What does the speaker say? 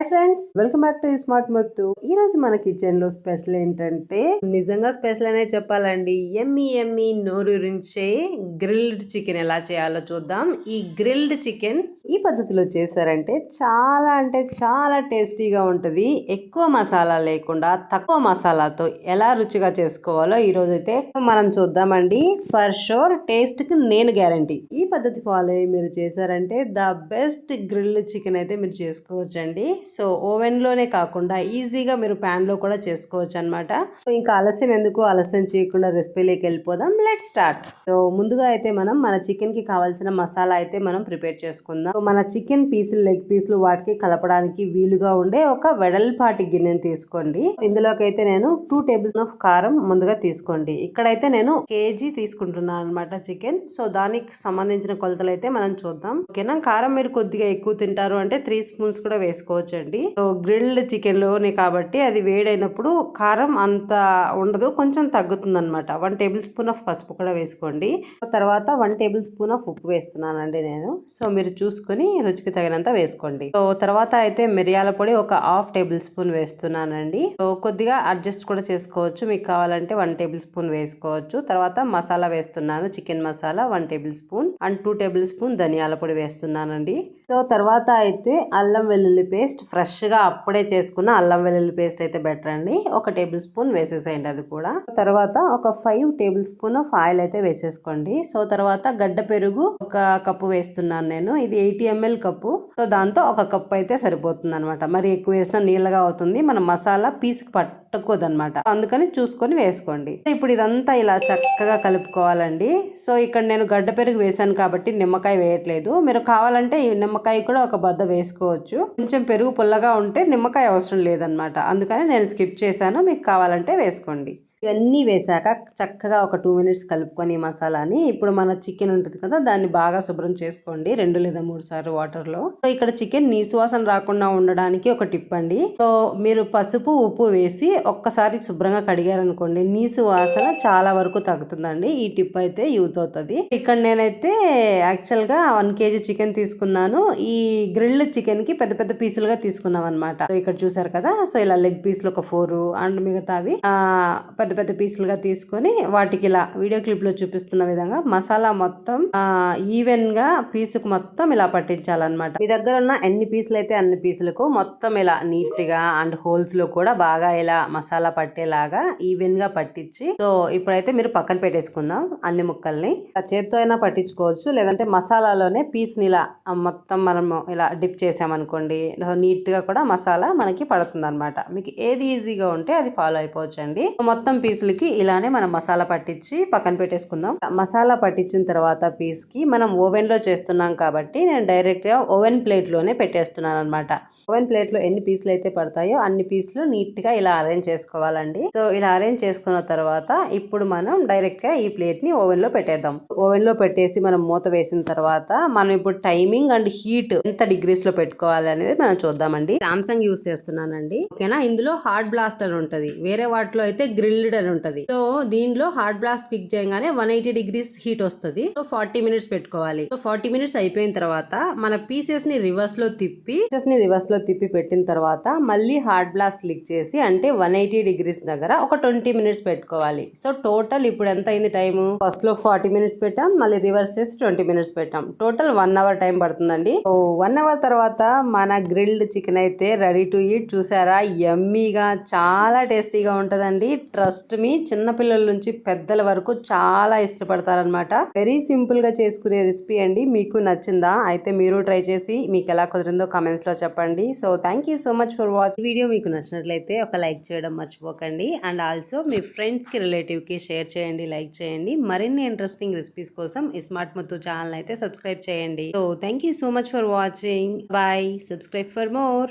Friends welcome back to smart Muthu ఈ రోజు మన కిచెన్లో స్పెషల్ ఏంటంటే నిజంగా స్పెషల్ అనే చెప్పాలండి. ఎమ్మి ఎమ్మి నోరూరించే గ్రిల్డ్ చికెన్ ఎలా చేయాలో చూద్దాం. ఈ గ్రిల్డ్ చికెన్ ఈ పద్ధతిలో చేశారంటే చాలా అంటే చాలా టేస్టీగా ఉంటుంది. ఎక్కువ మసాలా లేకుండా తక్కువ మసాలాతో ఎలా రుచిగా చేసుకోవాలో ఈ రోజైతే అయితే మనం చూద్దామండి. ఫర్ షూర్ టేస్ట్కి నేను గ్యారంటీ. ఈ పద్ధతి ఫాలో అయ్యి మీరు చేశారంటే ద బెస్ట్ గ్రిల్డ్ చికెన్ అయితే మీరు చేసుకోవచ్చండి. సో ఓవెన్లోనే కాకుండా ఈజీగా మీరు ప్యాన్లో కూడా చేసుకోవచ్చు అనమాట సో ఇంకా ఆలస్యం ఎందుకు? ఆలస్యం చేయకుండా రెసిపీలోకి వెళ్ళిపోదాం. Let start. సో ముందుగా అయితే మనం మన చికెన్కి కావాల్సిన మసాలా అయితే మనం ప్రిపేర్ చేసుకుందాం. మన చికెన్ పీసులు లెగ్ పీసులు వాటికి కలపడానికి వీలుగా ఉండే ఒక వెడల్పాటి గిన్నెను తీసుకోండి. ఇందులోకైతే నేను టూ టేబుల్స్ ఆఫ్ కారం ముందుగా తీసుకోండి. ఇక్కడైతే నేను కేజీ తీసుకుంటున్నాను అనమాట చికెన్. సో దానికి సంబంధించిన కొలతలు అయితే మనం చూద్దాం. ఓకేనా? కారం మీరు కొద్దిగా ఎక్కువ తింటారు అంటే త్రీ స్పూన్స్ కూడా వేసుకోవచ్చు అండి సో గ్రిల్డ్ చికెన్లోనే కాబట్టి అది వేడైనప్పుడు కారం అంత ఉండదు కొంచెం తగ్గుతుంది అనమాట వన్ టేబుల్ స్పూన్ ఆఫ్ పసుపు కూడా వేసుకోండి. తర్వాత వన్ టేబుల్ స్పూన్ ఆఫ్ ఉప్పు వేస్తున్నానండి నేను. సో మీరు చూసుకో చూసుకొని రుచికి తగినంత వేసుకోండి. సో తర్వాత అయితే మిరియాల పొడి ఒక హాఫ్ టేబుల్ స్పూన్ వేస్తున్నానండి. సో కొద్దిగా అడ్జస్ట్ కూడా చేసుకోవచ్చు. మీకు కావాలంటే వన్ టేబుల్ స్పూన్ వేసుకోవచ్చు. తర్వాత మసాలా వేస్తున్నాను. Chicken masala one tablespoon and two tablespoon ధనియాల పొడి వేస్తున్నానండి. సో తర్వాత అయితే అల్లం వెల్లుల్లి పేస్ట్ ఫ్రెష్గా అప్పుడే చేసుకున్న అల్లం వెల్లుల్లి పేస్ట్ అయితే బెటర్ అండి. ఒక టేబుల్ స్పూన్ వేసేసేయండి అది కూడా. తర్వాత ఒక five tablespoon of oil అయితే వేసేసుకోండి. సో తర్వాత గడ్డ పెరుగు ఒక కప్పు వేస్తున్నాను నేను. ఇది ఎయిటీ ఎంఎల్ కప్పు. సో దాంతో ఒక కప్పు అయితే సరిపోతుంది అనమాట మరి ఎక్కువ వేసినా నీళ్ళగా అవుతుంది. మన మసాలా పీసుకు పట్టుకోదు అనమాట అందుకని చూసుకొని వేసుకోండి. ఇప్పుడు ఇదంతా ఇలా చక్కగా కలుపుకోవాలండి. సో ఇక్కడ నేను గడ్డ పెరుగు వేసాను కాబట్టి నిమ్మకాయ వేయట్లేదు. మీరు కావాలంటే ఈ నిమ్మకాయ కూడా ఒక బద్ద వేసుకోవచ్చు. కొంచెం పెరుగు పుల్లగా ఉంటే నిమ్మకాయ అవసరం లేదనమాట అందుకని నేను స్కిప్ చేశాను. మీకు కావాలంటే వేసుకోండి. ఇవన్నీ వేసాక చక్కగా ఒక టూ మినిట్స్ కలుపుకొని మసాలాని ఇప్పుడు మన చికెన్ ఉంటుంది కదా దాన్ని బాగా శుభ్రం చేసుకోండి. రెండు లేదా మూడు సార్లు వాటర్లో సో ఇక్కడ చికెన్ నీసువాసన రాకుండా ఉండడానికి ఒక టిప్ అండి. సో మీరు పసుపు ఉప్పు వేసి ఒక్కసారి శుభ్రంగా కడిగారనుకోండి నీసు వాసన చాలా వరకు తగ్గుతుందండి. ఈ టిప్ అయితే యూజ్ అవుతుంది. ఇక్కడ నేనైతే యాక్చువల్గా వన్ కేజీ చికెన్ తీసుకున్నాను. ఈ గ్రిల్డ్ చికెన్కి పెద్ద పెద్ద పీసులుగా తీసుకున్నాం అనమాట సో ఇక్కడ చూసారు కదా సో ఇలా లెగ్ పీసులు ఒక ఫోర్ అండ్ మిగతావి. పెద్ద పెద్ద పెద్ద పీసులుగా తీసుకొని వాటికి ఇలా వీడియో క్లిప్లో చూపిస్తున్న విధంగా మసాలా మొత్తం ఈవెన్గా ఈవెన్గా పీసుకు మొత్తం ఇలా పట్టించాలన్నమాట. మీ దగ్గర ఉన్న ఎన్ని పీసులు అయితే అన్ని పీసులకు మొత్తం ఇలా నీట్గా అండ్ హోల్స్లో కూడా బాగా ఇలా మసాలా పట్టేలాగా ఈవెన్గా పట్టించి సో ఇప్పుడైతే మీరు పక్కన పెట్టేసుకుందాం అన్ని ముక్కల్ని. చేతితో చేత్తో అయినా పట్టించుకోవచ్చు లేదంటే మసాలాలోనే పీస్ని ఇలా మొత్తం మనము ఇలా డిప్ చేసామనుకోండి నీట్గా కూడా మసాలా మనకి పడుతుంది మీకు ఏది ఈజీగా ఉంటే అది ఫాలో అయిపోవచ్చు అండి మొత్తం పీసులకి ఇలానే మనం మసాలా పట్టించి పక్కన పెట్టేసుకుందాం. మసాలా పట్టించిన తర్వాత పీస్కి మనం ఓవెన్లో చేస్తున్నాం కాబట్టి నేను డైరెక్ట్గా ఓవెన్ ప్లేట్లోనే పెట్టేస్తున్నాను అనమాట ఓవెన్ ప్లేట్లో ఎన్ని పీసులు అయితే పడతాయో అన్ని పీసులు నీట్గా ఇలా అరేంజ్ చేసుకోవాలండి. సో ఇలా అరేంజ్ చేసుకున్న తర్వాత ఇప్పుడు మనం డైరెక్ట్గా ఈ ప్లేట్ని ఓవెన్లో ఓవెన్లో పెట్టేద్దాం. ఓవెన్లో పెట్టేసి మనం మూత వేసిన తర్వాత మనం ఇప్పుడు టైమింగ్ అండ్ హీట్ ఎంత డిగ్రీస్లో పెట్టుకోవాలి అనేది మనం చూద్దామండి. సామ్సంగ్ యూస్ చేస్తున్నానండి. ఓకేనా? ఇందులో హార్డ్ బ్లాస్ట్ అని వేరే వాటిలో అయితే గ్రిల్డ్ అని ఉంటది. సో దీనిలో హార్డ్ బ్లాస్ట్ క్లిక్ చేయగానే వన్ ఎయిటీ డిగ్రీస్ హీట్ వస్తుంది. సో ఫార్టీ మినిట్స్ పెట్టుకోవాలి. సో ఫార్టీ మినిట్స్ అయిపోయిన తర్వాత మన పీసెస్ని రివర్స్లో తిప్పి పీసెస్ని రివర్స్లో తిప్పి పెట్టిన తర్వాత మళ్ళీ హార్డ్ బ్లాస్ట్ క్లిక్ చేసి అంటే వన్ ఎయిటీ డిగ్రీస్ దగ్గర ఒక ట్వంటీ మినిట్స్ పెట్టుకోవాలి. సో టోటల్ ఇప్పుడు ఎంత అయింది టైం ఫస్ట్లో ఫార్టీ మినిట్స్ పెట్టాం మళ్ళీ రివర్స్ చేసి ట్వంటీ మినిట్స్ పెట్టాం. టోటల్ వన్ అవర్ టైం పడుతుందండి. సో వన్ అవర్ తర్వాత మన గ్రిల్డ్ చికెన్ అయితే రెడీ టు ఈట్. చూసారా? యమ్మీగా చాలా టేస్టీగా ఉంటదండి. ట్రస్ట్ మీ చిన్న పిల్లల నుంచి పెద్దల వరకు చాలా ఇష్టపడతారనమాట వెరీ సింపుల్గా చేసుకునే రెసిపీ అండి. మీకు నచ్చిందా? అయితే మీరు ట్రై చేసి మీకు ఎలా కుదిరిందో కామెంట్స్లో చెప్పండి. So thank you so much for watch. Video మీకు నచ్చినట్లయితే ఒక లైక్ చేయడం మర్చిపోకండి. అండ్ ఆల్సో మీ ఫ్రెండ్స్కి రిలేటివ్కి షేర్ చేయండి లైక్ చేయండి. మరిన్ని ఇంట్రెస్టింగ్ రెసిపీస్ కోసం ఈ స్మార్ట్ ముత్తు ఛానల్ అయితే సబ్స్క్రైబ్ చేయండి. So thank you so much for watching. Bye. Subscribe for more.